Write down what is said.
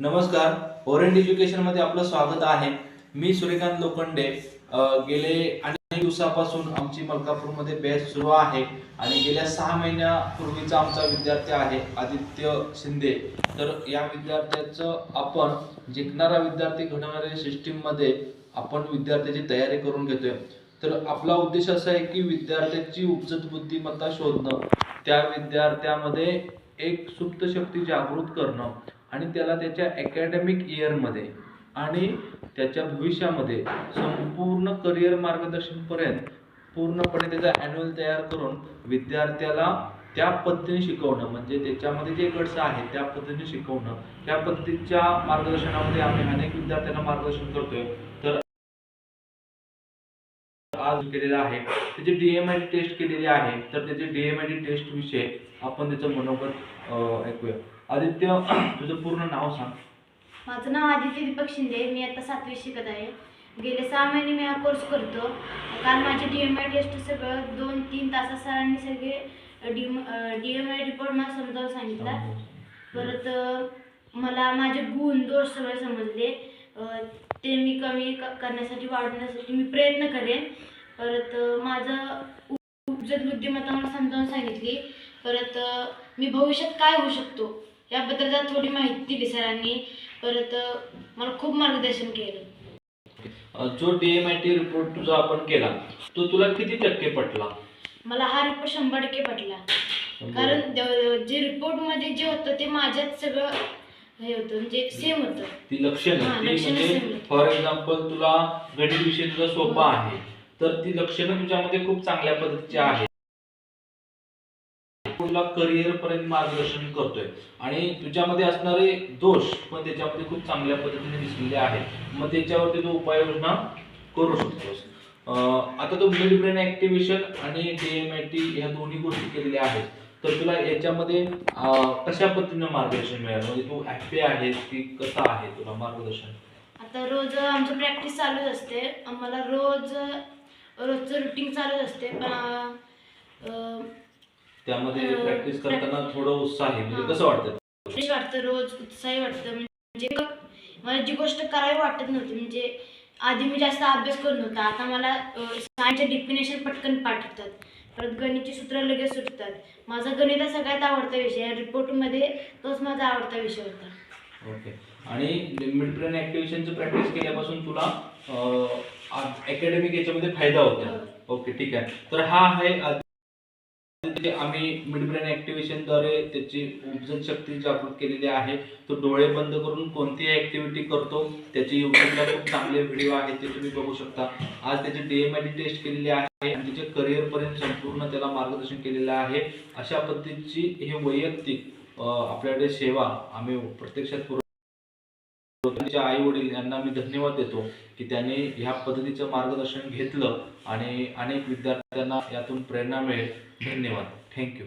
नमस्कार. ओरेंट एज्युकेशनमध्ये आपलं स्वागत आहे. मी सूर्यकांत लोखंडे. गेले अनेक दिवसापासून आमची मलकापूरमध्ये बॅच सुरू आहे आणि गेल्या सहा महिन्यापूर्वीचा आमचा विद्यार्थी आहे आदित्य शिंदे. तर या विद्यार्थ्याचं आपण जिंकणारा विद्यार्थी घडवणाऱ्या सिस्टीममध्ये आपण विद्यार्थ्याची तयारी करून घेतोय. तर आपला उद्देश असा आहे की विद्यार्थ्याची उपजत बुद्धिमत्ता शोधणं त्या विद्यार्थ्यामध्ये एक सुप्त शक्ती जागृत करणं आणि त्याला त्याच्या अकॅडमिक इयरमध्ये आणि त्याच्या भविष्यामध्ये संपूर्ण करिअर मार्गदर्शनपर्यंत पूर्णपणे त्याचा ॲन्युअल तयार करून विद्यार्थ्याला त्या पद्धतीने शिकवणं म्हणजे त्याच्यामध्ये जे गट्स आहेत त्या पद्धतीने शिकवणं त्या पद्धतीच्या मार्गदर्शनामध्ये आम्ही अनेक विद्यार्थ्यांना मार्गदर्शन करतोय. तर आज केलेलं आहे. त्याची डीएमआय टेस्ट केलेली आहे. तर त्याचे डीएमआय टेस्ट विषय आपण त्याचं मनोगत ऐकूया. आदित्य तुझं पूर्ण नाव सांग. माझं नाव आदित्य दीपक शिंदे. मी आता सातवी शिकत आहे. गेले सहा महिने मी हा कोर्स करतो. काल माझे डी एम आय टेस्ट सगळं दोन तीन तासात सरांनी सगळे D D M I report मला समजावून सांगितला. परत अ, मला माझे गुण दोष सगळे समजले. ते मी कमी करण्यासाठी वाढवण्यासाठी मी प्रयत्न करेन. परत माझं उप- उपजत बुद्धिमत्ता मला समजावून सांगितली. परत मी भविष्यात काय होऊ शकतो याबद्दल जरा थोडी माहिती दिली सरांनी. परत मला खूप मार्गदर्शन केलं. जो डीएमआय टी रिपोर्ट तुझा आपण केला तो तुला किती टक्के पटला? मला हा रिपोर्ट शंभर टक्के पटला. कारण जे रिपोर्टमध्ये जे होतं ते माझ्यात सगळं हे होतं म्हणजे सेम होतं. ती लक्षणं हा, म्हणजे. फॉर एक्झाम्पल तुला गणित विषय तुझा सोपा हो. आहे. तर ती लक्षणं तुझ्यामध्ये खूप चांगल्या पद्धतीची आहेत. तुला करिअर पर्यंत मार्गदर्शन करतोय. आणि तुझ्यामध्ये असणारे दोष पण त्याच्यामध्ये खूप चांगल्या पद्धतीने दिसलेले आहेत. मग त्याच्यावरती तू उपाययोजना करू शकतोस. आता तो मिड ब्रेन ऍक्टिव्हेशन आणि टी ह्या दोन्ही गोष्टी केलेल्या आहेत. तर तुला याच्यामध्ये कशा पद्धतीनं मार्गदर्शन मिळालं? म्हणजे तू हॅपी आहेस की कसं आहे तुला मार्गदर्शन? आता रोज आमची प्रॅक्टिस चालूच असते. आम्हाला रोज रोजचं रुटीन चालूच असते. पण त्यामध्ये प्रॅक्टिस करताना थोडं उत्साह आहे. म्हणजे हां. कसं वाटतं? फ्रेश वाटतं रोज उत्साही वाटतं. म्हणजे मला जी गोष्ट करावी वाटत नव्हती म्हणजे आधी मी जास्त अभ्यास करत नव्हता. आता मला सायन्सचे डिफिनेशन पटकन पाठवतात. परत गणितची सूत्र लगेच सुटतात. माझा गणित हा सगळ्यात आवडता विषय आहे. रिपोर्टमध्ये तोच माझा आवडता विषय होता. ओके. आणि मिड ब्रेन ऍक्टिव्हेशनची प्रॅक्टिस केल्यापासून तुला अकॅडमिक याच्यामध्ये फायदा होतो ओके ठीक आहे. तर हा आहे. म्हणजे आम्ही मिडब्रेन ऍक्टिव्हेशनद्वारे त्याची उपजन शक्ती जागृत केलेली आहे. तो डोळे बंद करून कोणतीही ऍक्टिव्हिटी करतो त्याची युट्यूबला खूप चांगले व्हिडिओ आहेत ते तुम्ही बघू शकता. आज त्याची डीएमआयडी टेस्ट केलेली आहे आणि त्याच्या करिअर पर्यंत संपूर्ण त्याला मार्गदर्शन केलेलं आहे. अशा पद्धतीची हे वैयक्तिक आपल्याकडे सेवा आम्ही प्रत्यक्षात त्यांच्या आई वडील यांना मी धन्यवाद देतो की त्यांनी ह्या पद्धतीचं मार्गदर्शन घेतलं आणि अनेक विद्यार्थ्यांना यातून प्रेरणा मिळेल. धन्यवाद. थँक्यू